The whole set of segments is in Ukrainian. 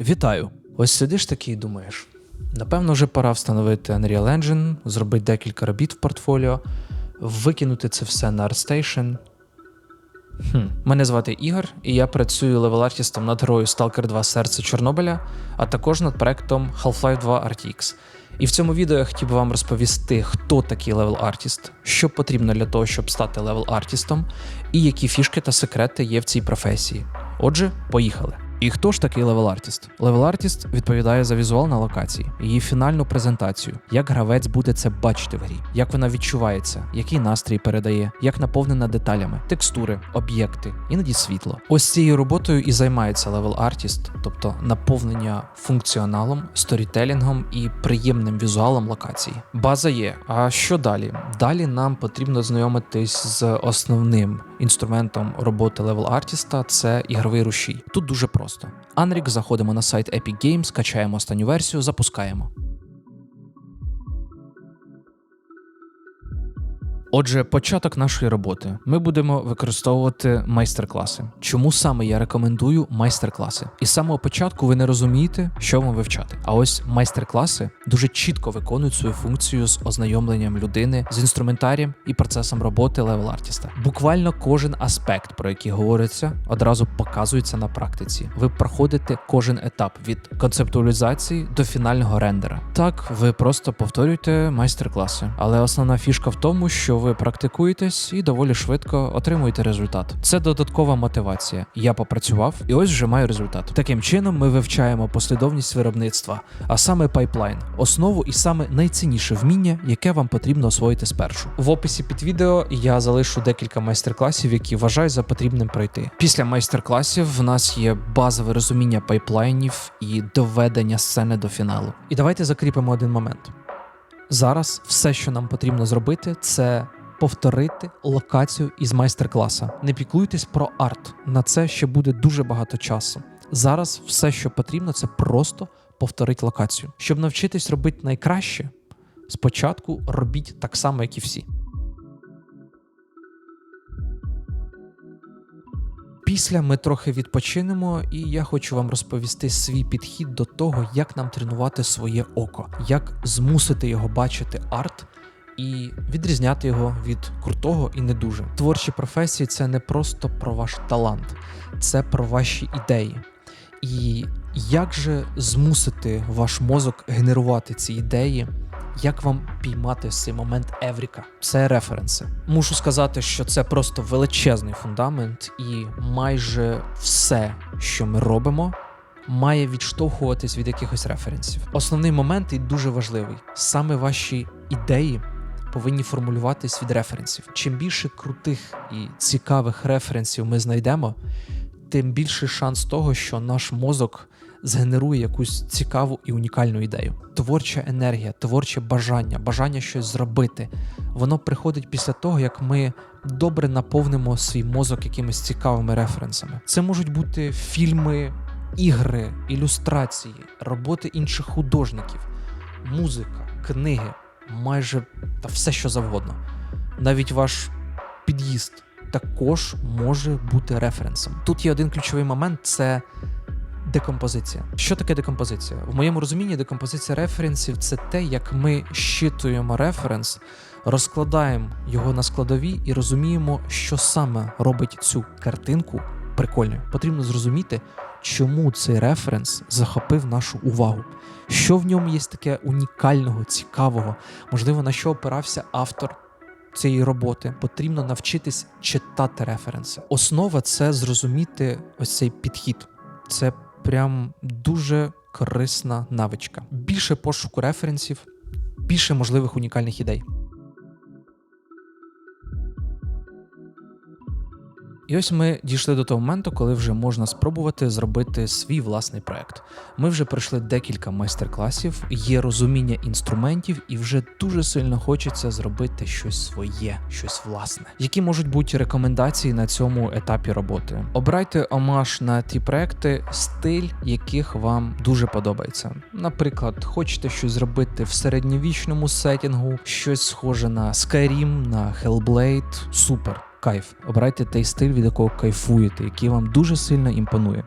Вітаю! Ось сидиш такий і думаєш. Напевно, вже пора встановити Unreal Engine, зробити декілька робіт в портфоліо, викинути це все на ArtStation. Хм. Мене звати Ігор, і я працюю левел-артістом над грою Stalker 2 Серце Чорнобиля, а також над проектом Half-Life 2 RTX. І в цьому відео я хотів би вам розповісти, хто такий левел-артіст, що потрібно для того, щоб стати левел-артістом, і які фішки та секрети є в цій професії. Отже, поїхали. І хто ж такий левел-артіст? Левел-артіст відповідає за візуал на локації, її фінальну презентацію, як гравець буде це бачити в грі, як вона відчувається, який настрій передає, як наповнена деталями, текстури, об'єкти, іноді світло. Ось цією роботою і займається левел-артіст, тобто наповнення функціоналом, сторітелінгом і приємним візуалом локації. База є. А що далі? Далі нам потрібно знайомитись з основним інструментом роботи левел-артіста це ігровий рушій. Тут дуже просто. Анрік заходимо на сайт Epic Games, качаємо останню версію, запускаємо. Отже, початок нашої роботи. Ми будемо використовувати майстер-класи. Чому саме я рекомендую майстер-класи? І з самого початку ви не розумієте, що вам вивчати. А ось майстер-класи дуже чітко виконують свою функцію з ознайомленням людини з інструментарієм і процесом роботи левел-артіста. Буквально кожен аспект, про який говориться, одразу показується на практиці. Ви проходите кожен етап від концептуалізації до фінального рендера. Так, ви просто повторюєте майстер-класи, але основна фішка в тому, що ви практикуєтесь і доволі швидко отримуєте результат. Це додаткова мотивація. Я попрацював і ось вже маю результат. Таким чином, ми вивчаємо послідовність виробництва, а саме пайплайн, основу і саме найцінніше вміння, яке вам потрібно освоїти спершу. В описі під відео я залишу декілька майстер-класів, які вважаю за потрібним пройти. Після майстер-класів в нас є базове розуміння пайплайнів і доведення сцени до фіналу. І давайте закріпимо один момент. Зараз все, що нам потрібно зробити, це повторити локацію із майстер-класа. Не піклуйтесь про арт. На це ще буде дуже багато часу. Зараз все, що потрібно, це просто повторити локацію. Щоб навчитись робити найкраще, спочатку робіть так само, як і всі. Після ми трохи відпочинемо, і я хочу вам розповісти свій підхід до того, як нам тренувати своє око, як змусити його бачити арт і відрізняти його від крутого і не дуже. Творчі професії це не просто про ваш талант, це про ваші ідеї. І як же змусити ваш мозок генерувати ці ідеї? Як вам піймати цей момент Евріка? Це референси. Мушу сказати, що це просто величезний фундамент, і майже все, що ми робимо, має відштовхуватись від якихось референсів. Основний момент і дуже важливий: саме ваші ідеї повинні формулюватись від референсів. Чим більше крутих і цікавих референсів ми знайдемо, тим більший шанс того, що наш мозок згенерує якусь цікаву і унікальну ідею. Творча енергія, творче бажання, бажання щось зробити. Воно приходить після того, як ми добре наповнимо свій мозок якимись цікавими референсами. Це можуть бути фільми, ігри, ілюстрації, роботи інших художників, музика, книги, майже та все, що завгодно. Навіть ваш під'їзд також може бути референсом. Тут є один ключовий момент: це декомпозиція. Що таке декомпозиція? В моєму розумінні декомпозиція референсів це те, як ми щитуємо референс, розкладаємо його на складові і розуміємо, що саме робить цю картинку прикольною. Потрібно зрозуміти, чому цей референс захопив нашу увагу. Що в ньому є таке унікального, цікавого, можливо, на що опирався автор цієї роботи. Потрібно навчитись читати референси. Основа це зрозуміти ось цей підхід. Це прям дуже корисна навичка. Більше пошуку референсів, більше можливих унікальних ідей. І ось ми дійшли до того моменту, коли вже можна спробувати зробити свій власний проект. Ми вже пройшли декілька майстер-класів, є розуміння інструментів, і вже дуже сильно хочеться зробити щось своє, щось власне. Які можуть бути рекомендації на цьому етапі роботи? Обирайте омаж на ті проекти, стиль яких вам дуже подобається. Наприклад, хочете щось зробити в середньовічному сетінгу, щось схоже на Skyrim, на Hellblade, супер. Кайф, обирайте той стиль, від якого кайфуєте, який вам дуже сильно імпонує.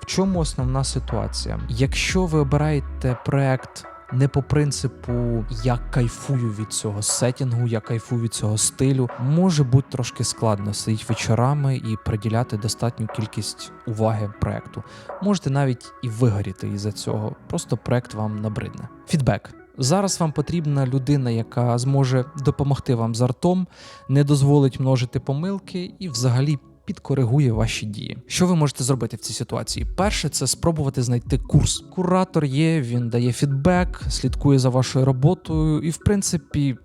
В чому основна ситуація? Якщо ви обираєте проект не по принципу я кайфую від цього сетінгу, я кайфую від цього стилю, може бути трошки складно сидіти вечорами і приділяти достатню кількість уваги проекту. Можете навіть і вигоріти із-за цього, просто проект вам набридне. Фідбек. Зараз вам потрібна людина, яка зможе допомогти вам з артом, не дозволить множити помилки і взагалі підкоригує ваші дії. Що ви можете зробити в цій ситуації? Перше, це спробувати знайти курс. Куратор є, він дає фідбек, слідкує за вашою роботою, і в принципі.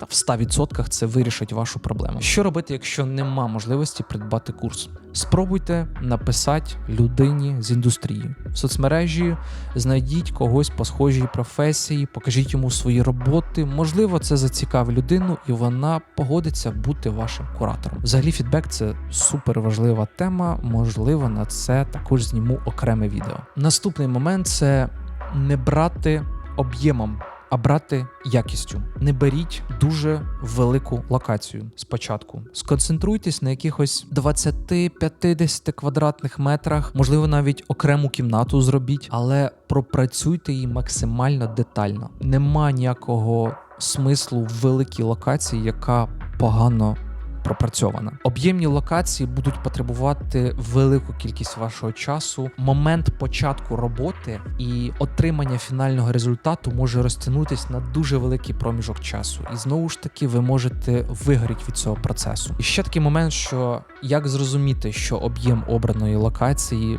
Та в 100% це вирішить вашу проблему. Що робити, якщо нема можливості придбати курс? Спробуйте написати людині з індустрії в соцмережі, знайдіть когось по схожій професії, покажіть йому свої роботи. Можливо, це зацікавить людину, і вона погодиться бути вашим куратором. Взагалі, фідбек це супер важлива тема. Можливо, на це також зніму окреме відео. Наступний момент це не брати об'ємом а брати якістю. Не беріть дуже велику локацію спочатку. Сконцентруйтесь на якихось 20-50 квадратних метрах, можливо, навіть окрему кімнату зробіть, але пропрацюйте її максимально детально. Нема ніякого смислу в великій локації, яка погано пропрацьована. Об'ємні локації будуть потребувати велику кількість вашого часу. Момент початку роботи і отримання фінального результату може розтягнутися на дуже великий проміжок часу. І знову ж таки, ви можете вигоріти від цього процесу. І ще такий момент, що як зрозуміти, що об'єм обраної локації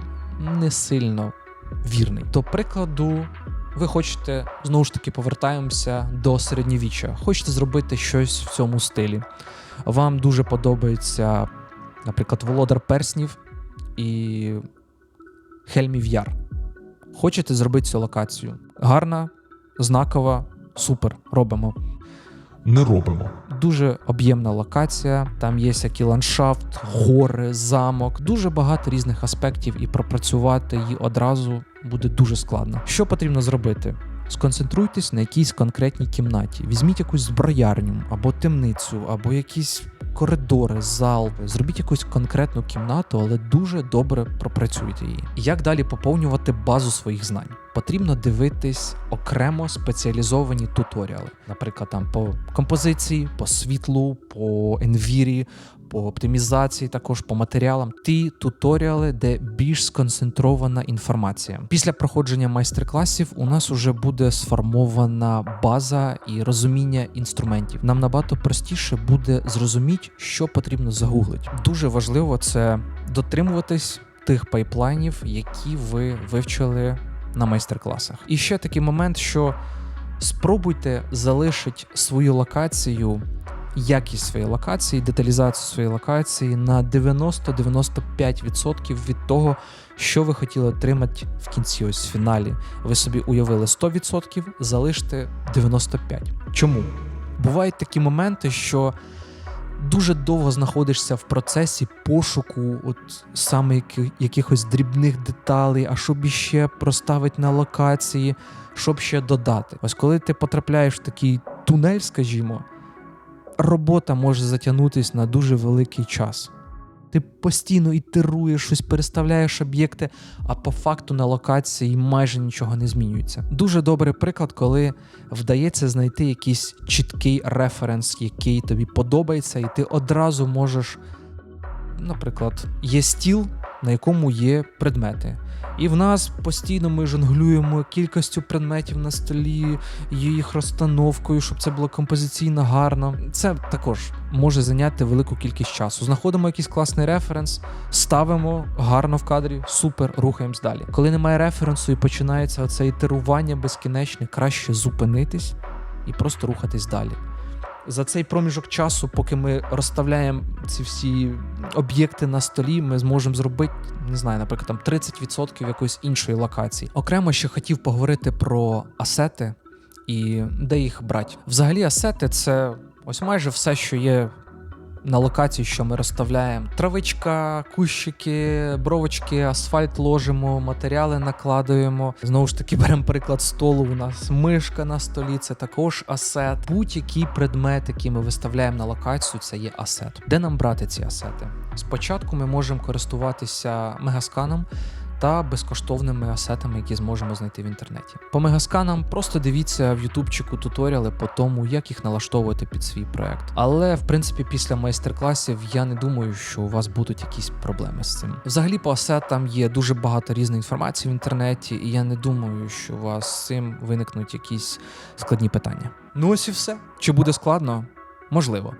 не сильно вірний. До прикладу. Ви хочете знову ж таки повертаємося до середньовіччя. Хочете зробити щось в цьому стилі вам дуже подобається, наприклад, Володар Перснів і Хельмів Яр. Хочете зробити цю локацію? Гарна, знакова, супер. Робимо. Не робимо. Дуже об'ємна локація, там є який ландшафт, гори, замок, дуже багато різних аспектів, і пропрацювати її одразу буде дуже складно. Що потрібно зробити? Сконцентруйтесь на якійсь конкретній кімнаті. Візьміть якусь зброярню або темницю, або якісь коридори, зал. Зробіть якусь конкретну кімнату, але дуже добре пропрацюйте її. Як далі поповнювати базу своїх знань? Потрібно дивитись окремо спеціалізовані туторіали, наприклад, там по композиції, по світлу, по енвірі, по оптимізації, також по матеріалам, ті туторіали, де більш сконцентрована інформація. Після проходження майстер-класів у нас вже буде сформована база і розуміння інструментів. Нам набагато простіше буде зрозуміти, що потрібно загуглити. Дуже важливо це дотримуватись тих пайплайнів, які ви вивчили на майстер-класах. І ще такий момент, що спробуйте залишити свою локацію якість своєї локації, деталізацію своєї локації на 90-95% від того, що ви хотіли отримати в кінці, ось в фіналі. Ви собі уявили 100%, залиште 95%. Чому? Бувають такі моменти, що дуже довго знаходишся в процесі пошуку, от саме якихось дрібних деталей, а щоб іще проставити на локації, щоб ще додати. Ось коли ти потрапляєш в такий тунель, скажімо робота може затягнутися на дуже великий час. Ти постійно ітеруєш, щось переставляєш об'єкти, а по факту на локації майже нічого не змінюється. Дуже добрий приклад, коли вдається знайти якийсь чіткий референс, який тобі подобається, і ти одразу можеш, наприклад, є стіл, на якому є предмети. І в нас постійно ми жонглюємо кількістю предметів на столі, їх розстановкою, щоб це було композиційно гарно. Це також може зайняти велику кількість часу. Знаходимо якийсь класний референс, ставимо гарно в кадрі, супер, рухаємось далі. Коли немає референсу і починається оце ітерування безкінечне, краще зупинитись і просто рухатись далі за цей проміжок часу, поки ми розставляємо ці всі об'єкти на столі, ми зможемо зробити, не знаю, наприклад, там 30% якоїсь іншої локації. Окремо ще хотів поговорити про асети і де їх брати. Взагалі, асети це ось майже все, що є на локації, що ми розставляємо: травичка, кущики, бровочки, асфальт ложимо, матеріали накладуємо. Знову ж таки, беремо приклад столу. У нас мишка на столі, це також асет. Будь-який предмет, який ми виставляємо на локацію, це є асет. Де нам брати ці асети? Спочатку ми можемо користуватися мегасканом. Та безкоштовними асетами, які зможемо знайти в інтернеті. По мегасканам просто дивіться в ютубчику туторіали по тому, як їх налаштовувати під свій проект. Але в принципі, після майстер-класів я не думаю, що у вас будуть якісь проблеми з цим. Взагалі, по асетам є дуже багато різної інформації в інтернеті, і я не думаю, що у вас з цим виникнуть якісь складні питання. Ну ось і все. Чи буде складно? Можливо.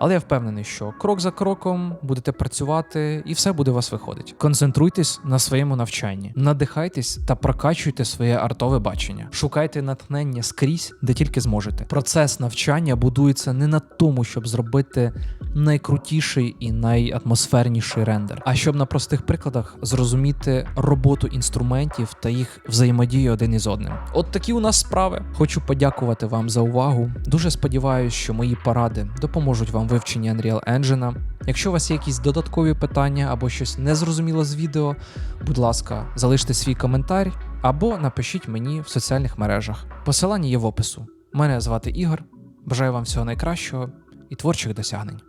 Але я впевнений, що крок за кроком будете працювати, і все буде у вас виходить. Концентруйтесь на своєму навчанні, надихайтесь та прокачуйте своє артове бачення. Шукайте натхнення скрізь, де тільки зможете. Процес навчання будується не на тому, щоб зробити найкрутіший і найатмосферніший рендер, а щоб на простих прикладах зрозуміти роботу інструментів та їх взаємодію один із одним. От такі у нас справи. Хочу подякувати вам за увагу. Дуже сподіваюся, що мої поради допоможуть вам вивченні Unreal Engine. Якщо у вас є якісь додаткові питання або щось незрозуміло з відео, будь ласка, залиште свій коментар або напишіть мені в соціальних мережах. Посилання є в опису. Мене звати Ігор. Бажаю вам всього найкращого і творчих досягнень.